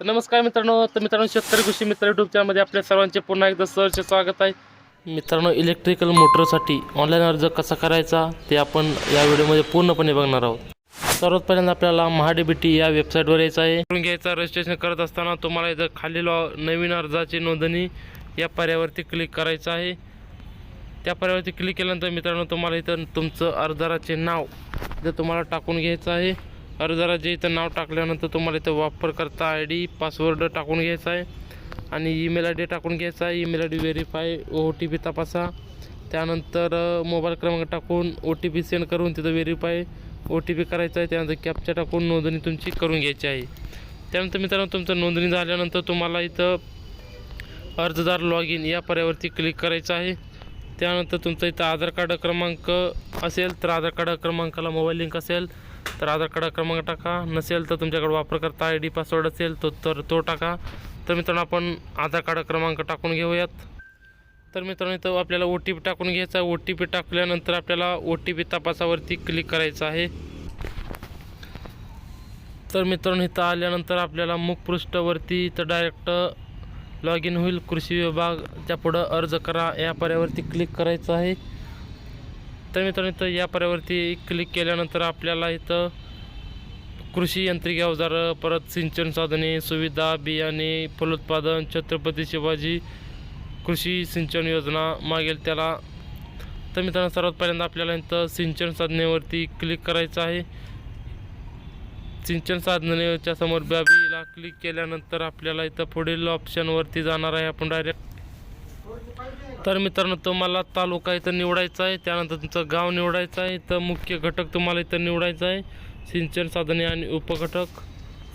तर नमस्कार मित्रांनो तर मित्रांनो शेतकरी कृषी मित्र युट्यूब चॅनलमध्ये आपल्या सर्वांचे पुन्हा एकदा सहर्ष स्वागत आहे. मित्रांनो इलेक्ट्रिकल मोटरसाठी ऑनलाईन अर्ज कसा करायचा ते आपण या व्हिडिओमध्ये पूर्णपणे बघणार आहोत. सर्वात पहिल्यांदा आपल्याला महाडीबीटी या वेबसाईटवर यायचं आहे. घ्यायचा रजिस्ट्रेशन करत असताना तुम्हाला इथं खालील नवीन अर्जाची नोंदणी या पर्यावरती क्लिक करायचं आहे. त्या पर्यावरती क्लिक केल्यानंतर मित्रांनो तुम्हाला इथं तुमचं अर्जदाराचे नाव इथं तुम्हाला टाकून घ्यायचं आहे. अर्जदाराचे इथं नाव टाकल्यानंतर तुम्हाला इथं वापरकर्ता आय डी पासवर्ड टाकून घ्यायचा आहे आणि ईमेल आय डी टाकून घ्यायचा आहे. Email I D verify O T P तपासा. त्यानंतर मोबाईल क्रमांक टाकून ओ टी पी सेंड करून तिथं व्हेरीफाय ओ टी पी करायचा आहे त्यानंतर कॅप्चा टाकून नोंदणी तुमची करून घ्यायची आहे. त्यानंतर मित्रांनो तुमचं नोंदणी झाल्यानंतर तुम्हाला इथं अर्जदार लॉग इन या पर्यावरती क्लिक करायचं आहे. त्यानंतर तुमचा इथं आधार कार्ड क्रमांक असेल तर आधार कार्ड क्रमांकाला मोबाईल लिंक असेल. तर आधार कार्ड क्रमांक टाका. नसेल तर तुमच्याकडे वापरकर्ता आय डी पासवर्ड असेल तो तर तो टाका. तर मित्रांनो आपण आधार कार्ड क्रमांक टाकून घेऊयात. तर मित्रांनो इथं आपल्याला ओ टी पी टाकून घ्यायचा आहे. ओ टी पी टाकल्यानंतर आपल्याला ओ टी पी तपासावरती क्लिक करायचं आहे. तर मित्रांनो इथं आल्यानंतर आपल्याला मुखपृष्ठावरती इथं डायरेक्ट लॉग इन होईल. कृषी विभागच्या पुढं अर्ज करा. या पर्यावरती क्लिक करायचं आहे. तर मित्रांनो इथं या पर्यावरती क्लिक केल्यानंतर आपल्याला इथं कृषी यांत्रिकी अवजारं परत सिंचन साधने सुविधा बियाणे फलोत्पादन छत्रपती शिवाजी कृषी सिंचन योजना मागेल त्याला. तर मित्रांनो सर्वात पहिल्यांदा आपल्याला इथं सिंचन साधनेवरती क्लिक करायचं आहे. सिंचन साधनेच्या समोर बाबीला क्लिक केल्यानंतर आपल्याला इथं पुढील ऑप्शनवरती जाणार आहे आपण डायरेक्ट तर मित्रांनो तुम्हाला तालुका इथं निवडायचा आहे. त्यानंतर तुमचं गाव निवडायचं आहे. तर मुख्य घटक तुम्हाला इथं निवडायचं आहे. सिंचन साधने आणि उपघटक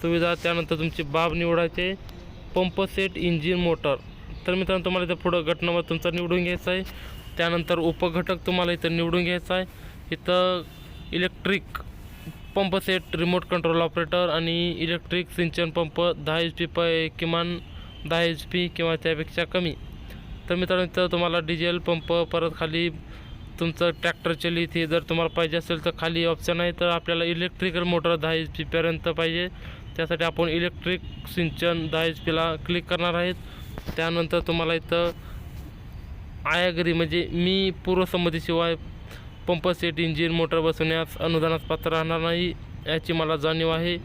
सुविधा. त्यानंतर तुमची बाब निवडायचे pump set pump set engine motor. तर मित्रांनो तुम्हाला इथं पुढं गट नंबर तुमचा निवडून घ्यायचा आहे. त्यानंतर उपघटक तुम्हाला इथं निवडून घ्यायचा आहे. इथं electric pump set remote control operator आणि इलेक्ट्रिक सिंचन पंप दहा एच पी प किमान दहा एच पी किंवा त्यापेक्षा कमी. तर मित्रांनो इथं तुम्हाला डिझेल पंप परत खाली तुमचं ट्रॅक्टर चलित हे जर तुम्हाला पाहिजे असेल तर खाली ऑप्शन आहे तर आपल्याला इलेक्ट्रिकल मोटर दहा एच पीपर्यंत पाहिजे. त्यासाठी आपण इलेक्ट्रिक सिंचन दहा एच पीला क्लिक करणार आहेत. त्यानंतर तुम्हाला इथं आयागरी म्हणजे मी पूर्वसंमतीशिवाय पंप सेट इंजिन मोटर बसवण्यास अनुदानास पात्र राहणार नाही याची मला जाणीव आहे.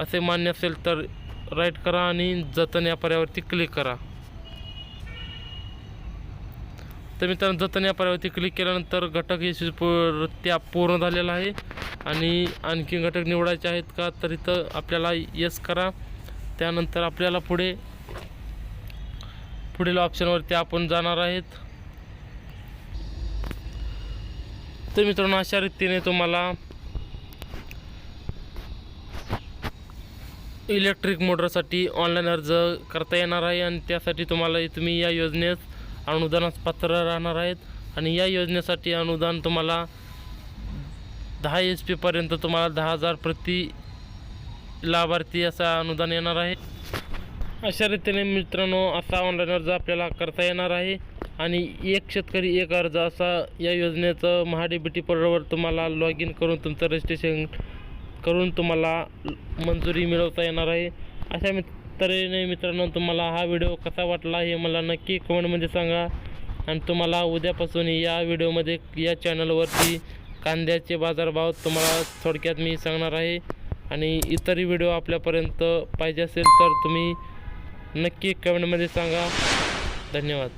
असे मान्य असेल तर राईट करा आणि जतन या पर्यावरती क्लिक करा. तर मित्रांनो जतन या पर्यावरती क्लिक केल्यानंतर घटक यशस्वीरित्या पूर्ण झालेला आहे. आणि आणखी घटक निवडायचे आहेत का तर इथं आपल्याला यस करा. त्यानंतर आपल्याला पुढे पुढील ऑप्शनवरती आपण जाणार आहेत. तर मित्रांनो अशा रीतीने तुम्हाला इलेक्ट्रिक मोटरसाठी ऑनलाईन अर्ज करता येणार आहे. आणि त्यासाठी तुम्हाला तुम्ही या योजनेत अनुदानास पात्र राहणार आहेत. आणि या योजनेसाठी अनुदान तुम्हाला दहा एच पीपर्यंत तुम्हाला दहा हजार प्रति लाभार्थी असं अनुदान येणार आहे. अशा रीतीने मित्रांनो असा ऑनलाईन अर्ज आपल्याला करता येणार आहे. आणि एक शेतकरी एक अर्ज असा या योजनेचं महाडीबीटी पोर्टलवर तुम्हाला लॉग इन करून तुमचं रजिस्ट्रेशन करून तुम्हाला मंजुरी मिळवता येणार आहे. अशा तरी नाही मित्रांनो तुम्हाला हा व्हिडिओ कसा वाटला हे मला नक्की कमेंटमध्ये सांगा. आणि तुम्हाला उद्यापासून या व्हिडिओमध्ये या चॅनलवरती कांद्याचे बाजारभाव तुम्हाला थोडक्यात मी सांगणार आहे. आणि इतरही व्हिडिओ आपल्यापर्यंत पाहिजे असेल तर तुम्ही नक्की कमेंटमध्ये सांगा. धन्यवाद.